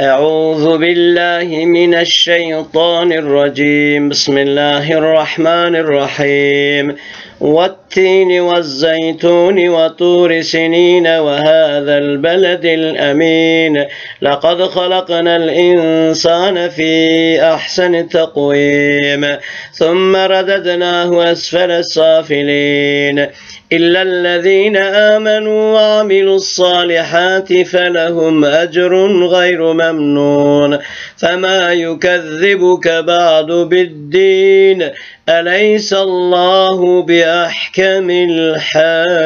أعوذ بالله من الشيطان الرجيم. بسم الله الرحمن الرحيم. والتين والزيتون وطور سنين وهذا البلد الأمين. لقد خلقنا الإنسان في أحسن تقويم. ثم رددناه أسفل السافلين. إلا الذين آمنوا وعملوا الصالحات فلهم أجر غير ممنون. فما يكذبك بعد بالدين أليس الله بأحكم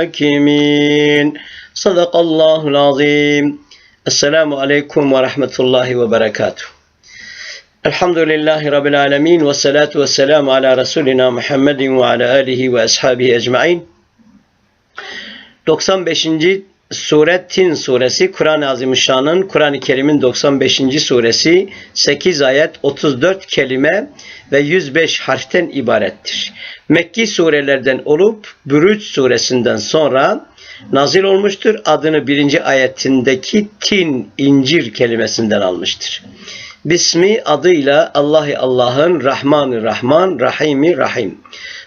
الحاكمين؟ صدق الله العظيم. السلام عليكم ورحمة الله وبركاته. الحمد لله رب العالمين والصلاة والسلام على رسولنا محمد وعلى آله وأصحابه أجمعين. 95. Sure Tin suresi Kur'an-ı Azimüşşan'ın Kur'an-ı Kerim'in 95. suresi 8 ayet 34 kelime ve 105 harften ibarettir. Mekki surelerden olup Bürüç suresinden sonra nazil olmuştur. Adını birinci ayetindeki tin, incir kelimesinden almıştır. Bismi adıyla Allahi Allah'ın Rahmanı Rahman, Rahimi Rahim.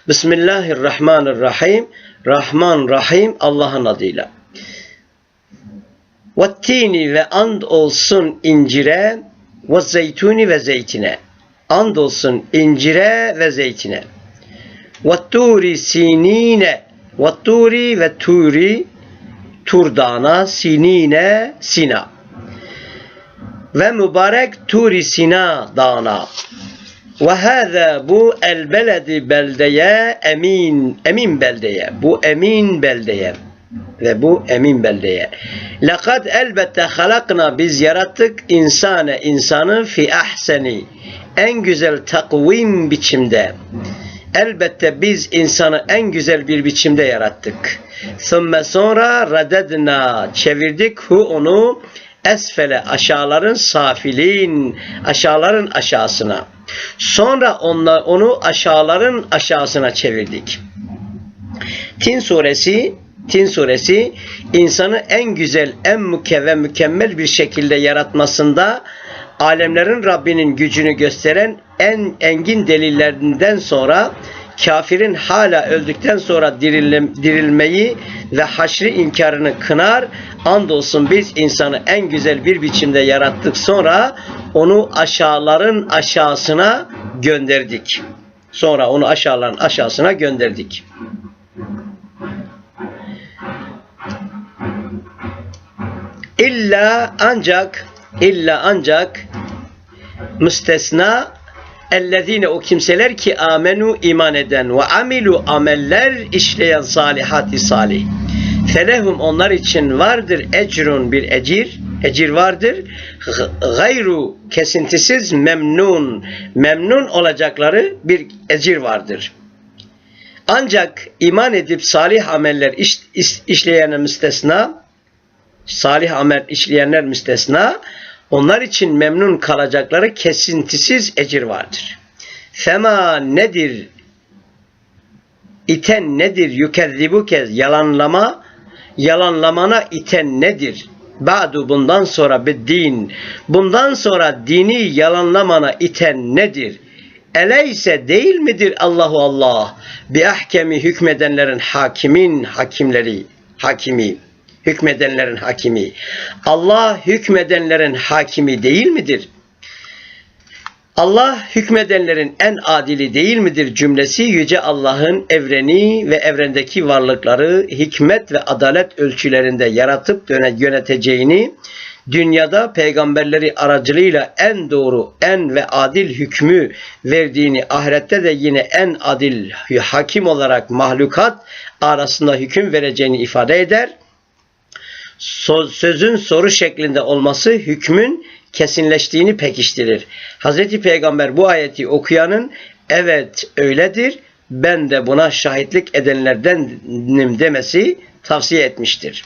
Bismillahirrahmanirrahim. Rahman Rahim Allah'ın adıyla. Vettini ve and olsun incire ve zeytuni ve zeytine. And olsun incire ve zeytine. Ve turi sinine. Ve turi ve turi turdana sinine sina. Ve mübarek turi sina dağına. Ve hâzâ bu el beledi beldeye emin, emin beldeye. Bu emin beldeye. Ve bu emin beldeye. Lekad elbette halakna biz yarattık insane insanı fi ahseni en güzel takvim biçimde. Elbette biz insanı en güzel bir biçimde yarattık. Sümme sonra radedna çevirdik hu onu esfele aşağıların safilin aşağıların aşağısına. Sonra onlar, onu aşağıların aşağısına çevirdik. Tin suresi Tin suresi insanı en güzel, en mükevve, mükemmel bir şekilde yaratmasında alemlerin Rabbinin gücünü gösteren en engin delillerinden sonra kafirin hala öldükten sonra dirilmeyi ve haşri inkarını kınar. Andolsun biz insanı en güzel bir biçimde yarattık sonra onu aşağıların aşağısına gönderdik. Sonra onu aşağıların aşağısına gönderdik. İlla ancak illa ancak müstesna ellezine o kimseler ki amenu iman eden ve amilu ameller işleyen salihati salih. Felehum onlar için vardır ecrun bir ecir, ecir vardır. Gayru kesintisiz memnun, memnun olacakları bir ecir vardır. Ancak iman edip salih ameller iş, iş, işleyene müstesna, salih amel işleyenler müstesna, onlar için memnun kalacakları kesintisiz ecir vardır. Fema nedir? İten nedir? Yükezzibuke yalanlama, yalanlamana iten nedir? Ba'du bundan sonra bir din. Bundan sonra dini yalanlamana iten nedir? Eleyse değil midir Allahu Allah? Bi ahkemi hükmedenlerin hakimin hakimleri, hakimi hükmedenlerin hakimi. Allah hükmedenlerin hakimi değil midir? Allah hükmedenlerin en adili değil midir cümlesi yüce Allah'ın evreni ve evrendeki varlıkları hikmet ve adalet ölçülerinde yaratıp yöneteceğini dünyada peygamberleri aracılığıyla en doğru, en ve adil hükmü verdiğini ahirette de yine en adil hakim olarak mahlukat arasında hüküm vereceğini ifade eder sözün soru şeklinde olması hükmün kesinleştiğini pekiştirir. Hazreti Peygamber bu ayeti okuyanın evet öyledir ben de buna şahitlik edenlerdenim demesi tavsiye etmiştir.